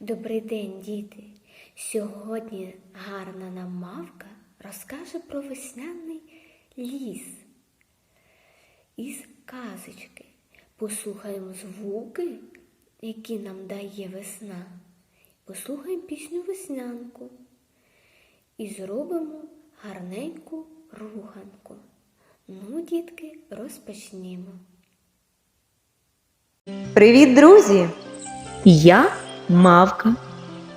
Добрий день, діти! Сьогодні гарна нам мавка розкаже про весняний ліс із казочки. Послухаємо звуки, які нам дає весна. Послухаємо пісню веснянку і зробимо гарненьку руханку. Ну, дітки, розпочнімо. Привіт, друзі! Я мавка.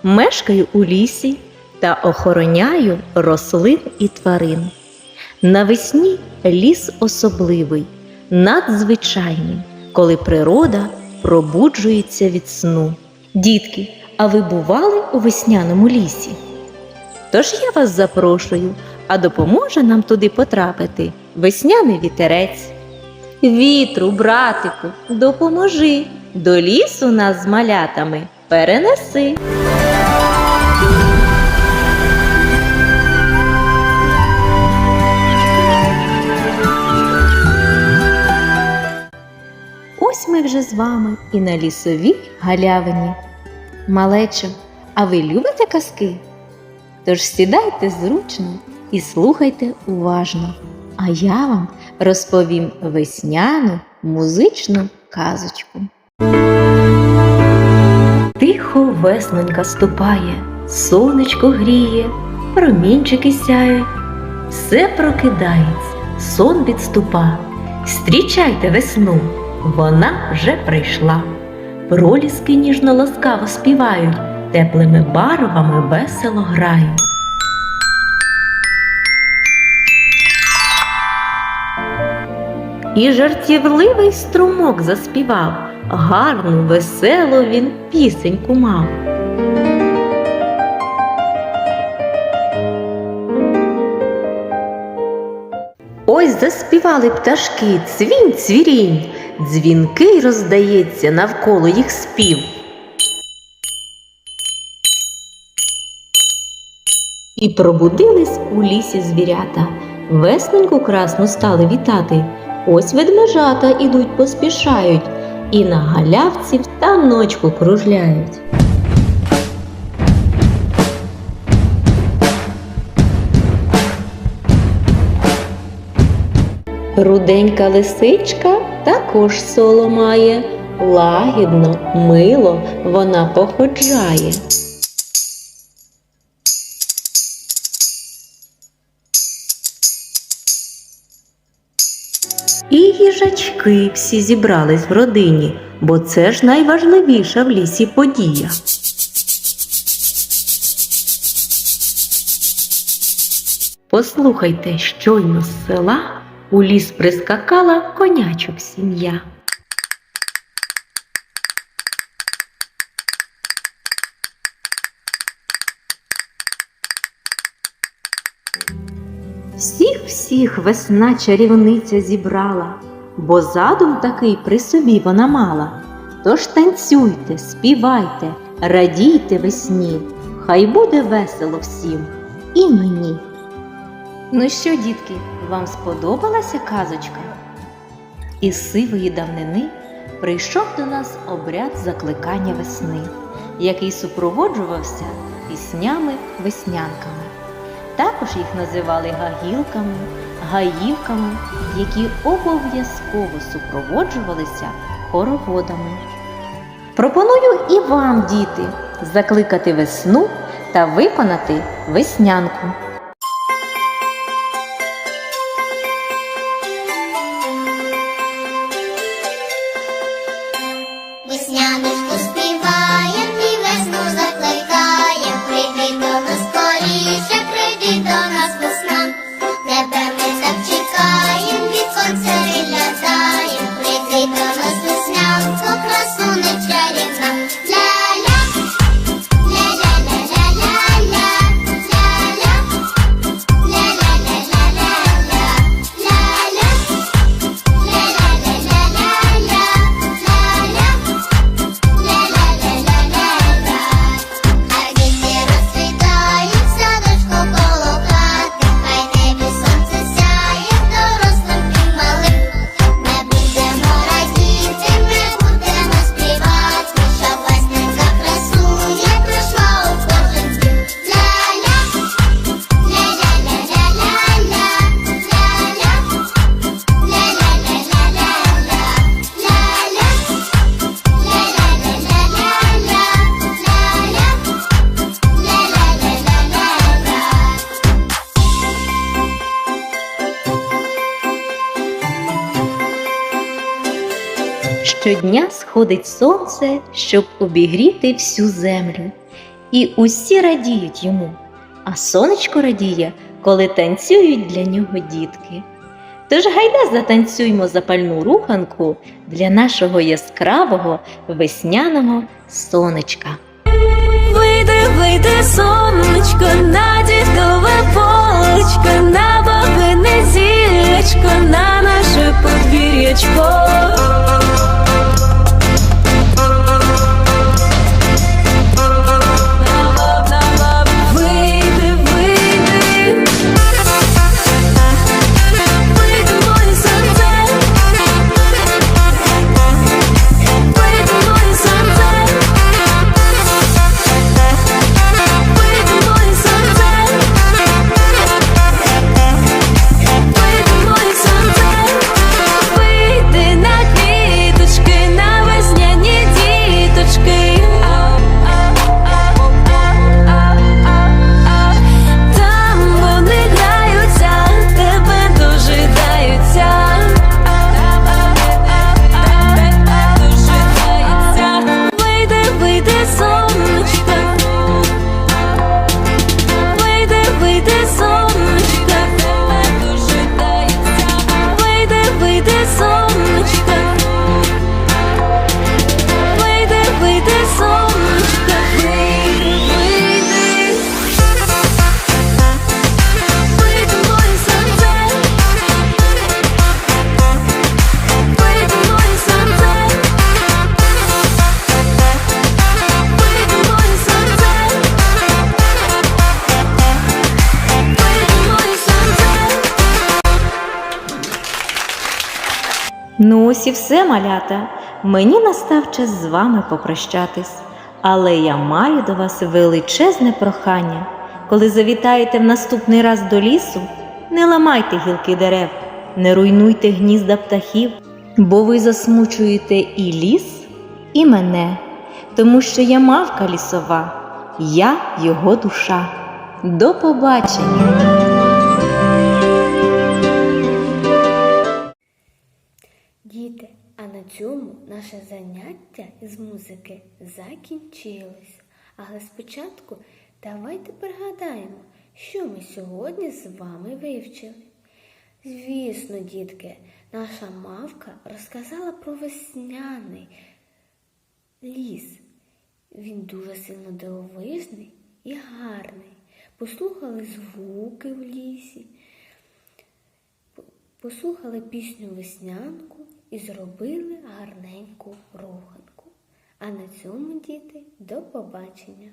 Мешкаю у лісі та охороняю рослин і тварин. Навесні ліс особливий, надзвичайний, коли природа пробуджується від сну. Дітки, а ви бували у весняному лісі? Тож я вас запрошую, а допоможе нам туди потрапити весняний вітерець. Вітру, братику, допоможи, до лісу нас з малятами перенеси. Ось ми вже з вами і на лісовій галявині. Малечо, а ви любите казки? Тож сідайте зручно і слухайте уважно, а я вам розповім весняну музичну казочку. Тихо весненька ступає, сонечко гріє, промінчики сяють, все прокидається, сон відступа. Стрічайте весну, вона вже прийшла. Проліски ніжно ласкаво співають, теплими барвами весело грають. І жартівливий струмок заспівав, гарну, веселу він пісеньку мав. Ось заспівали пташки цвінь цвірінь, дзвінкий роздається навколо їх спів. І пробудились у лісі звірята, весненьку красну стали вітати. Ось ведмежата ідуть поспішають, і на галявці в таночку кружляють. Руденька лисичка також соло має, лагідно, мило вона походжає. І їжачки всі зібрались в родині, бо це ж найважливіша в лісі подія. Послухайте, щойно з села у ліс прискакала конячок сім'я. Всіх весна чарівниця зібрала, бо задум такий при собі вона мала. Тож танцюйте, співайте, радійте весні, хай буде весело всім і мені. Ну що, дітки, вам сподобалася казочка? Із сивої давнини прийшов до нас обряд закликання весни, який супроводжувався піснями-веснянками. Також їх називали гагілками, гаївками, які обов'язково супроводжувалися хороводами. Пропоную і вам, діти, закликати весну та виконати веснянку. Щодня сходить сонце, щоб обігріти всю землю. І усі радіють йому, а сонечко радіє, коли танцюють для нього дітки. Тож гайда затанцюймо запальну руханку для нашого яскравого весняного сонечка. Вийди, вийди, сонечко, на дідове полечко, на ось і все, малята. Мені настав час з вами попрощатись. Але я маю до вас величезне прохання. Коли завітаєте в наступний раз до лісу, не ламайте гілки дерев, не руйнуйте гнізда птахів, бо ви засмучуєте і ліс, і мене, тому що я мавка лісова, я його душа. До побачення! Цьому наше заняття із музики закінчилось. Але спочатку давайте пригадаємо, що ми сьогодні з вами вивчили. Звісно, дітки, наша мавка розказала про весняний ліс. Він дуже сильно дивовижний і гарний. Послухали звуки в лісі, послухали пісню веснянку і зробили гарненьку руханку. А на цьому, діти, до побачення!